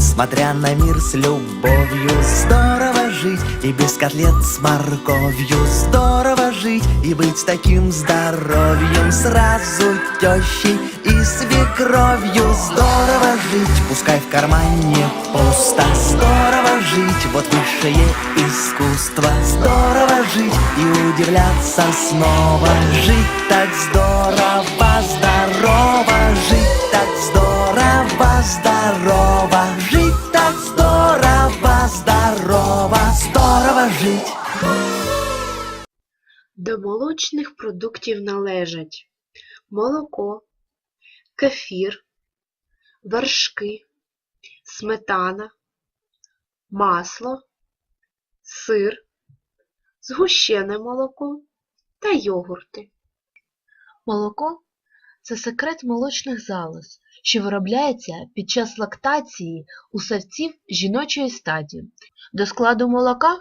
смотря на мир с любовью. Здорово жить и без котлет с морковью. Здорово жить и быть таким здоровьем. Сразу тещей и свекровью. Здорово жить, пускай в кармане пусто. Здорово жить, вот высшее искусство. Здорово жить и удивляться снова. Жить так здорово Молочних продуктів належать молоко, кефір, вершки, сметана, масло, сир, згущене молоко та йогурти. Молоко це секрет молочних залоз, що виробляється під час лактації у савців жіночої стадії. До складу молока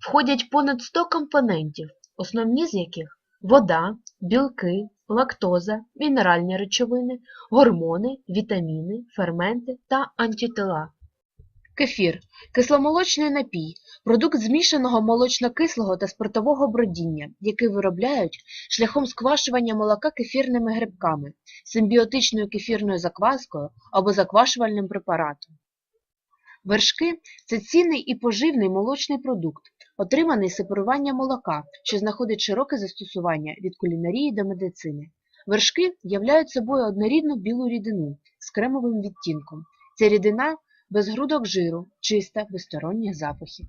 входять понад 100 компонентів, основні з яких вода, білки, лактоза, мінеральні речовини, гормони, вітаміни, ферменти та антитила. Кефір кисломолочний напій, продукт змішаного молочно-кислого та спиртового бродіння, який виробляють шляхом сквашування молока кефірними грибками, симбіотичною кефірною закваскою або заквашувальним препаратом. Вершки це цінний і поживний молочний продукт, отриманий сепарування молока, що знаходить широке застосування від кулінарії до медицини. Вершки являють собою однорідну білу рідину з кремовим відтінком. Ця рідина без грудок жиру, чиста, без сторонніх запахів.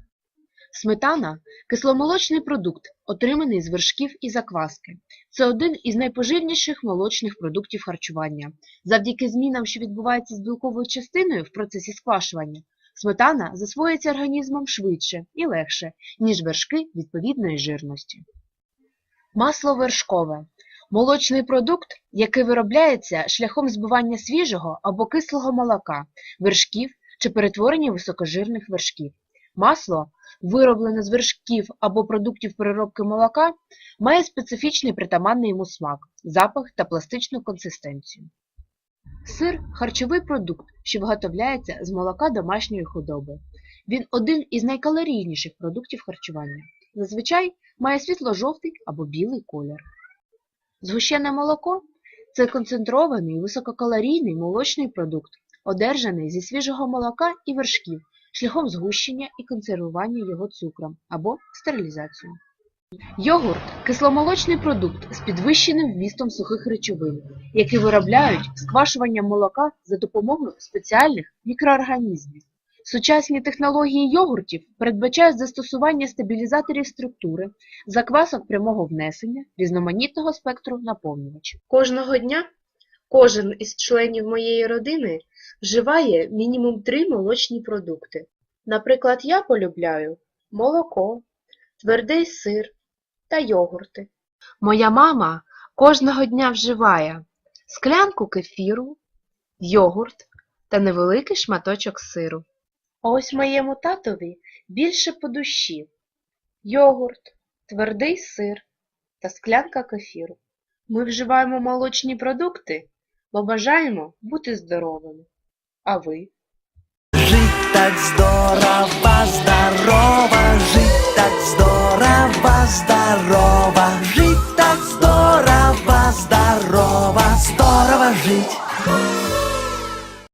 Сметана кисломолочний продукт, отриманий з вершків і закваски. Це один із найпоживніших молочних продуктів харчування. Завдяки змінам, що відбуваються з білковою частиною в процесі сквашування, сметана засвоюється організмом швидше і легше, ніж вершки відповідної жирності. Масло вершкове молочний продукт, який виробляється шляхом збивання свіжого або кислого молока, вершків чи перетворення високожирних вершків. Масло, вироблене з вершків або продуктів переробки молока, має специфічний притаманний йому смак, запах та пластичну консистенцію. Сир харчовий продукт, що виготовляється з молока домашньої худоби. Він один із найкалорійніших продуктів харчування. Зазвичай має світло-жовтий або білий колір. Згущене молоко це концентрований висококалорійний молочний продукт, одержаний зі свіжого молока і вершків шляхом згущення і консервування його цукром або стерилізацією. Йогурт кисломолочний продукт з підвищеним вмістом сухих речовин, які виробляють сквашуванням молока за допомогою спеціальних мікроорганізмів. Сучасні технології йогуртів передбачають застосування стабілізаторів структури, заквасок прямого внесення, різноманітного спектру наповнювачів. Кожного дня кожен із членів моєї родини вживає мінімум три молочні продукти. Наприклад, я полюбляю молоко, твердий сир та йогурти. Моя мама кожного дня вживає склянку кефіру, йогурт та невеликий шматочок сиру. А ось моєму татові більше по душі йогурт, твердий сир та склянка кефіру. Ми вживаємо молочні продукти, бо бажаємо бути здоровими. А ви? Жить так здорово, здорово, жить так здорово, здорово,